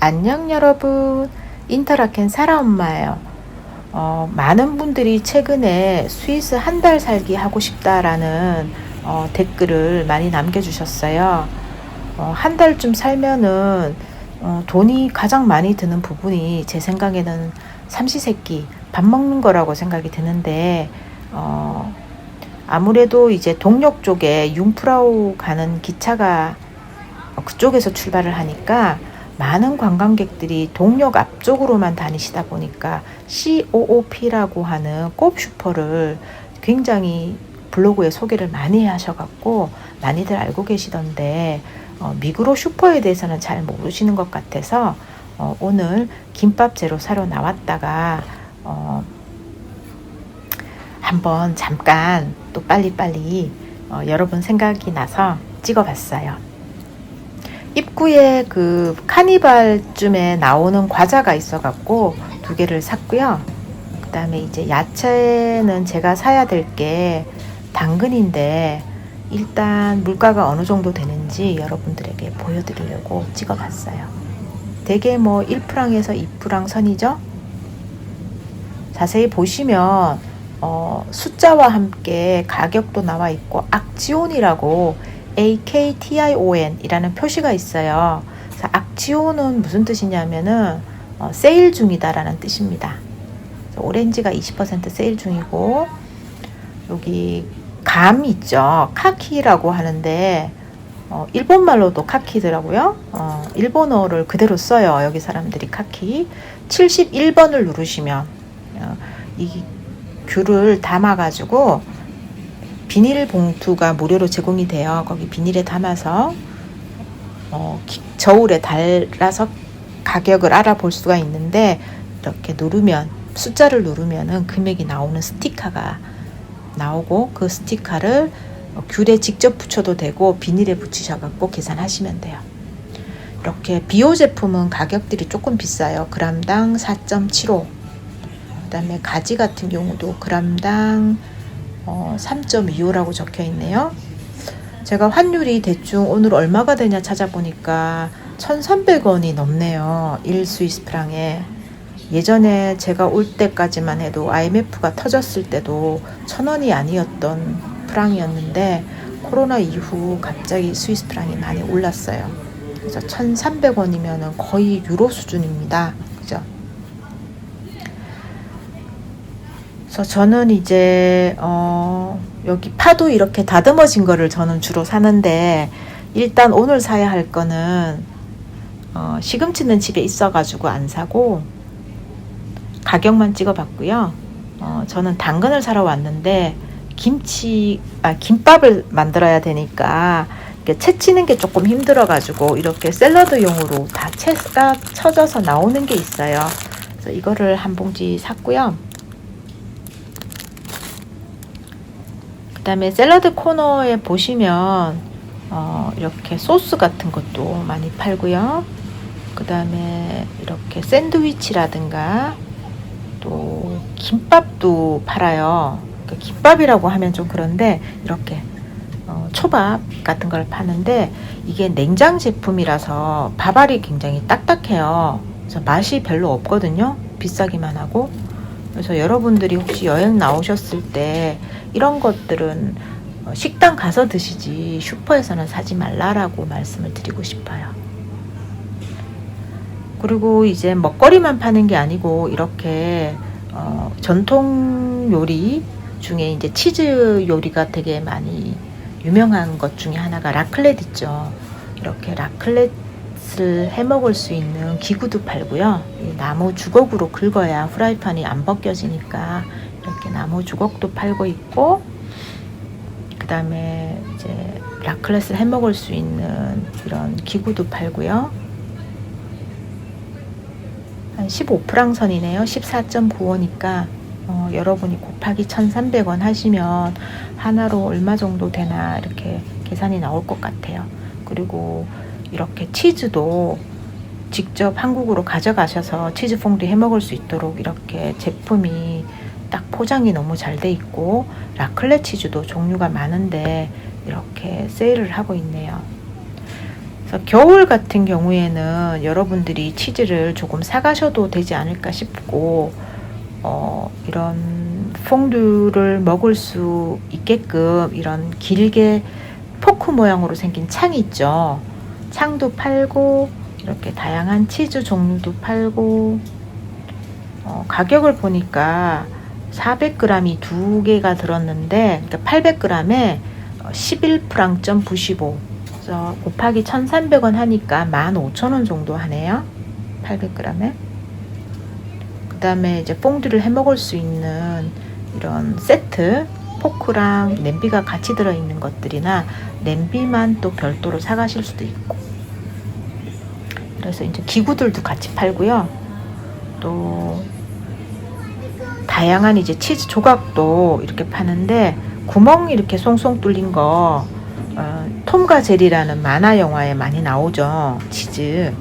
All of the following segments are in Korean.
안녕 여러분. 인터라켄 사라 엄마예요. 어, 많은 분들이 최근에 스위스 한 달 살기 하고 싶다라는 어, 댓글을 많이 남겨주셨어요. 어, 한 달쯤 살면은 어, 돈이 가장 많이 드는 부분이 제 생각에는 삼시세끼 밥 먹는 거라고 생각이 드는데 어, 아무래도 이제 동력 쪽에 융프라우 가는 기차가 그쪽에서 출발을 하니까 많은 관광객들이 동력 앞쪽으로만 다니시다 보니까 COOP라고 하는 꼽 슈퍼를 굉장히 블로그에 소개를 많이 하셔갖고 많이들 알고 계시던데 어, 미그로 슈퍼에 대해서는 잘 모르시는 것 같아서 어, 오늘 김밥 재료 사러 나왔다가 어, 한번 잠깐 또 빨리빨리 어, 여러분 생각이 나서 찍어봤어요. 입구에 그 카니발쯤에 나오는 과자가 있어갖고 두 개를 샀고요. 그 다음에 이제 야채는 제가 사야 될 게 당근인데 일단 물가가 어느 정도 되는지 여러분들에게 보여드리려고 찍어봤어요. 대개 뭐 1프랑에서 2프랑 선이죠. 자세히 보시면 어, 숫자와 함께 가격도 나와 있고 악지온이라고 AKTION이라는 표시가 있어요. 악지온은 무슨 뜻이냐면은 어, 세일 중이다라는 뜻입니다. 오렌지가 20% 세일 중이고 여기 감 있죠. 카키라고 하는데 어, 일본 말로도 카키더라고요. 어, 일본어를 그대로 써요. 여기 사람들이 카키. 71번을 누르시면 어, 이 귤을 담아가지고 비닐 봉투가 무료로 제공이 돼요. 거기 비닐에 담아서 어, 기, 저울에 달아서 가격을 알아볼 수가 있는데 이렇게 누르면 숫자를 누르면은 금액이 나오는 스티커가 나오고 그 스티커를 귤에 직접 붙여도 되고 비닐에 붙이셔갖고 계산하시면 돼요. 이렇게 비오 제품은 가격들이 조금 비싸요. 그람당 4.75. 그다음에 가지 같은 경우도 그람당 어, 3.25라고 적혀 있네요. 제가 환율이 대충 오늘 얼마가 되냐 찾아보니까 1,300원이 넘네요. 1 스위스 프랑에. 예전에 제가 올 때까지만 해도 IMF가 터졌을 때도 1,000원이 아니었던 프랑이었는데 코로나 이후 갑자기 스위스 프랑이 많이 올랐어요. 그래서 1,300원이면 거의 유로 수준입니다. 그죠? 그래서 저는 이제 어 여기 파도 이렇게 다듬어진 거를 저는 주로 사는데 일단 오늘 사야 할 거는 어 시금치는 집에 있어가지고 안 사고 가격만 찍어봤고요. 어 저는 당근을 사러 왔는데 김치 아 김밥을 만들어야 되니까 채 치는 게 조금 힘들어가지고 이렇게 샐러드용으로 다 채가 쳐져서 나오는 게 있어요. 그래서 이거를 한 봉지 샀고요. 다음에 샐러드 코너에 보시면 어, 이렇게 소스 같은 것도 많이 팔고요. 그 다음에 이렇게 샌드위치라든가 또 김밥도 팔아요. 그 김밥이라고 하면 좀 그런데 이렇게 어, 초밥 같은 걸 파는데 이게 냉장 제품이라서 밥알이 굉장히 딱딱해요. 그래서 맛이 별로 없거든요. 비싸기만 하고. 그래서 여러분들이 혹시 여행 나오셨을 때 이런 것들은 어, 식당 가서 드시지 슈퍼에서는 사지 말라라고 말씀을 드리고 싶어요. 그리고 이제 먹거리만 파는 게 아니고 이렇게 어, 전통 요리 중에 이제 치즈 요리가 되게 많이 유명한 것 중에 하나가 라클렛 있죠. 이렇게 라클렛 을 해 먹을 수 있는 기구도 팔고요. 나무 주걱으로 긁어야 후라이팬이 안 벗겨지니까 이렇게 나무 주걱도 팔고 있고 그 다음에 이제 라클렛을 해 먹을 수 있는 이런 기구도 팔고요. 한 15프랑 선이네요. 14.95니까 어, 여러분이 곱하기 1,300원 하시면 하나로 얼마 정도 되나 이렇게 계산이 나올 것 같아요. 그리고 이렇게 치즈도 직접 한국으로 가져가셔서 치즈 퐁듀 해 먹을 수 있도록 이렇게 제품이 딱 포장이 너무 잘 돼 있고 라클레 치즈도 종류가 많은데 이렇게 세일을 하고 있네요. 그래서 겨울 같은 경우에는 여러분들이 치즈를 조금 사가셔도 되지 않을까 싶고 어, 이런 퐁듀를 먹을 수 있게끔 이런 길게 포크 모양으로 생긴 창이 있죠. 창도 팔고 이렇게 다양한 치즈 종류도 팔고 어, 가격을 보니까 400g이 두 개가 들었는데 그러니까 800g에 11프랑 95 그래서 곱하기 1,300원 하니까 15,000원 정도 하네요. 800g에. 그 다음에 이제 퐁듀를 해 먹을 수 있는 이런 세트 포크랑 냄비가 같이 들어 있는 것들이나 냄비만 또 별도로 사가실 수도 있고 그래서 이제 기구들도 같이 팔고요. 또 다양한 이제 치즈 조각도 이렇게 파는데 구멍 이렇게 송송 뚫린 거 어, 톰과 제리라는 만화 영화에 많이 나오죠 치즈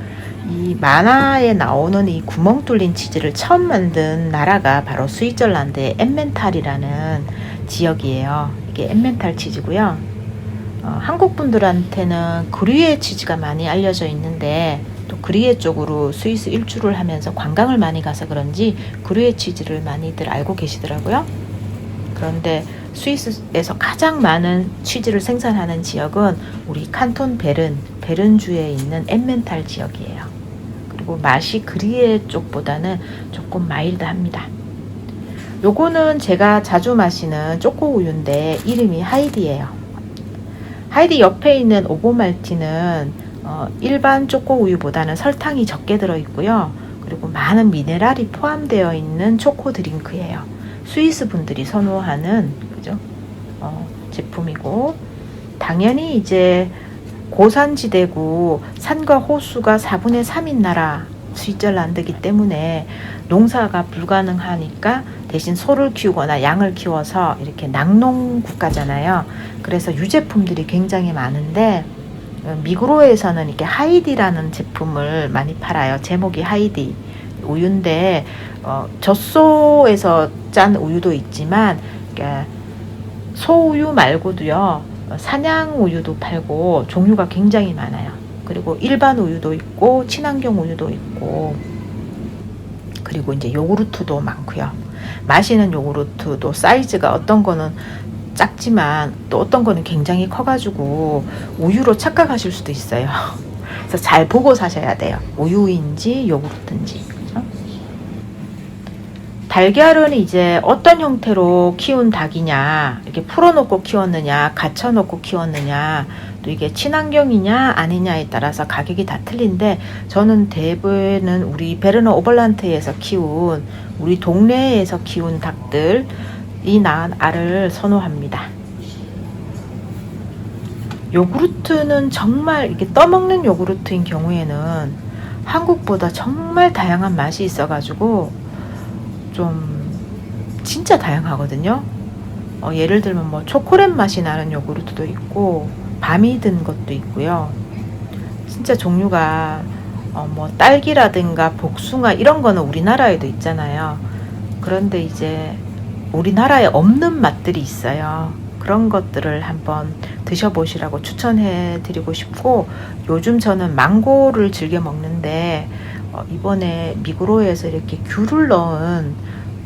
이 만화에 나오는 이 구멍 뚫린 치즈를 처음 만든 나라가 바로 스위tzerland의 엠멘탈이라는 지역이에요 이게 엠멘탈 치즈고요 어, 한국 분들한테는 그리에 치즈가 많이 알려져 있는데 또 그리에 쪽으로 스위스 일주를 하면서 관광을 많이 가서 그런지 그리에 치즈를 많이들 알고 계시더라고요. 그런데 스위스에서 가장 많은 치즈를 생산하는 지역은 우리 칸톤 베른, 베른주에 있는 엠멘탈 지역이에요. 그리고 맛이 그리에 쪽보다는 조금 마일드합니다. 요거는 제가 자주 마시는 초코 우유인데 이름이 하이디예요. 하이디 옆에 있는 오보말티는 어, 일반 초코 우유보다는 설탕이 적게 들어 있고요. 그리고 많은 미네랄이 포함되어 있는 초코 드링크예요. 스위스 분들이 선호하는 그죠? 어, 제품이고 당연히 이제 고산지대고 산과 호수가 4분의 3인 나라 스위tzerland이기 때문에 농사가 불가능하니까 대신 소를 키우거나 양을 키워서 이렇게 낙농 국가잖아요. 그래서 유제품들이 굉장히 많은데 미그로에서는 이렇게 하이디라는 제품을 많이 팔아요. 제목이 하이디 우유인데 어, 젖소에서 짠 우유도 있지만 소우유 말고도요 사냥 우유도 팔고 종류가 굉장히 많아요. 그리고 일반 우유도 있고 친환경 우유도 있고 그리고 이제 요구르트도 많고요. 마시는 요구르트도 사이즈가 어떤 거는 작지만 또 어떤 거는 굉장히 커가지고 우유로 착각하실 수도 있어요. 그래서 잘 보고 사셔야 돼요. 우유인지 요구르트인지. 달걀은 이제 어떤 형태로 키운 닭이냐, 이렇게 풀어놓고 키웠느냐, 갇혀놓고 키웠느냐, 또 이게 친환경이냐 아니냐에 따라서 가격이 다 틀린데 저는 대부분은 우리 베르너 오벌란트에서 키운 우리 동네에서 키운 닭들 이 낳은 알을 선호합니다. 요구르트는 정말 이렇게 떠먹는 요구르트인 경우에는 한국보다 정말 다양한 맛이 있어가지고 좀 진짜 다양하거든요. 어, 예를 들면 뭐 초콜릿 맛이 나는 요구르트도 있고 밤이 든 것도 있고요. 진짜 종류가 어, 뭐 딸기라든가 복숭아 이런 거는 우리나라에도 있잖아요. 그런데 이제 우리나라에 없는 맛들이 있어요. 그런 것들을 한번 드셔보시라고 추천해 드리고 싶고 요즘 저는 망고를 즐겨 먹는데 어, 이번에 미그로에서 이렇게 귤을 넣은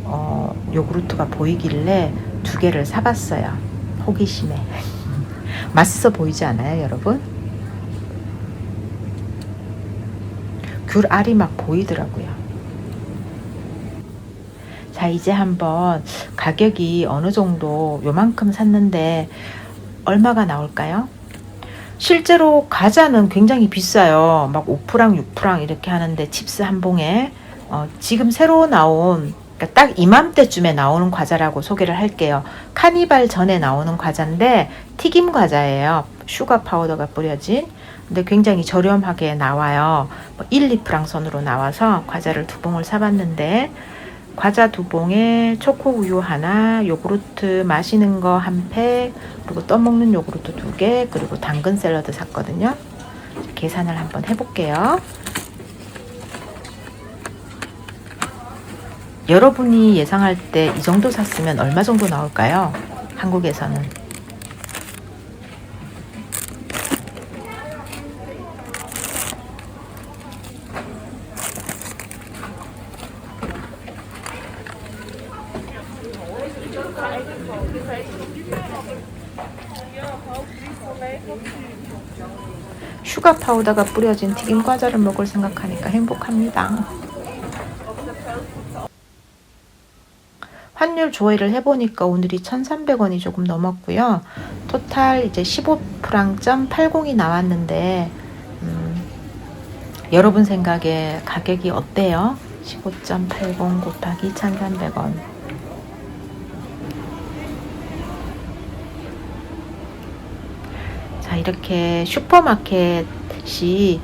어, 요구르트가 보이길래 두 개를 사봤어요. 호기심에. 맛있어 보이지 않아요, 여러분? 귤 알이 막 보이더라고요. 자, 이제 한번 가격이 어느 정도 요만큼 샀는데 얼마가 나올까요? 실제로 과자는 굉장히 비싸요. 막 5프랑 6프랑 이렇게 하는데 칩스 한 봉에 어, 지금 새로 나온 그러니까 딱 이맘때쯤에 나오는 과자라고 소개를 할게요. 카니발 전에 나오는 과자인데 튀김 과자예요. 슈가 파우더가 뿌려진. 근데 굉장히 저렴하게 나와요. 뭐 1, 2프랑 선으로 나와서 과자를 두 봉을 사봤는데 과자 두 봉에 초코 우유 하나, 요구르트 마시는 거 한 팩, 그리고 떠먹는 요구르트 두 개, 그리고 당근 샐러드 샀거든요. 계산을 한번 해볼게요. 여러분이 예상할 때 이 정도 샀으면 얼마 정도 나올까요? 한국에서는 슈가 파우더가 뿌려진 튀김 과자를 먹을 생각하니까 행복합니다. 환율 조회를 해보니까 오늘이 1,300원이 조금 넘었고요. 토탈 이제 15프랑점80이 나왔는데 음, 여러분 생각에 가격이 어때요? 15.80 곱하기 1,300원. 자, 이렇게 슈퍼마켓이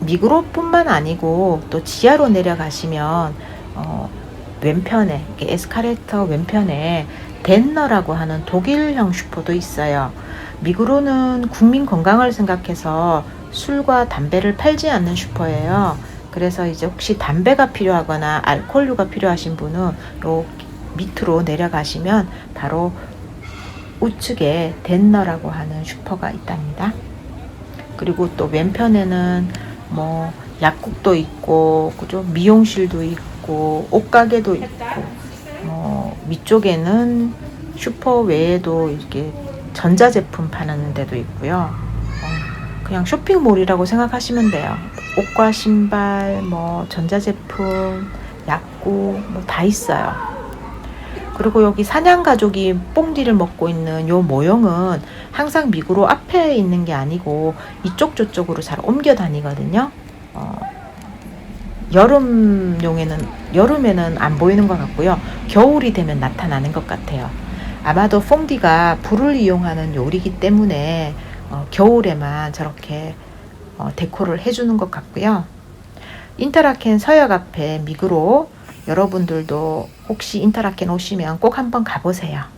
미그로뿐만 아니고 또 지하로 내려가시면 어, 왼편에 이렇게 에스카레이터 왼편에 덴너라고 하는 독일형 슈퍼도 있어요. 미그로는 국민 건강을 생각해서 술과 담배를 팔지 않는 슈퍼예요. 그래서 이제 혹시 담배가 필요하거나 알코올류가 필요하신 분은 요 밑으로 내려가시면 바로 우측에 덴너라고 하는 슈퍼가 있답니다. 그리고 또 왼편에는 뭐 약국도 있고 그죠 미용실도 있고 옷가게도 있고 뭐 위쪽에는 슈퍼 외에도 이렇게 전자제품 파는 데도 있고요. 어, 그냥 쇼핑몰이라고 생각하시면 돼요. 옷과 신발, 뭐 전자제품, 약국 뭐 다 있어요. 그리고 여기 사냥 가족이 뽕디를 먹고 있는 요 모형은 항상 미구로 앞에 있는 게 아니고 이쪽 저쪽으로 잘 옮겨 다니거든요. 어, 여름용에는 여름에는 안 보이는 것 같고요. 겨울이 되면 나타나는 것 같아요. 아마도 퐁디가 불을 이용하는 요리기 때문에 어, 겨울에만 저렇게 어, 데코를 해주는 것 같고요. 인터라켄 서역 앞에 미그로 여러분들도 혹시 인터라켄 오시면 꼭 한번 가보세요.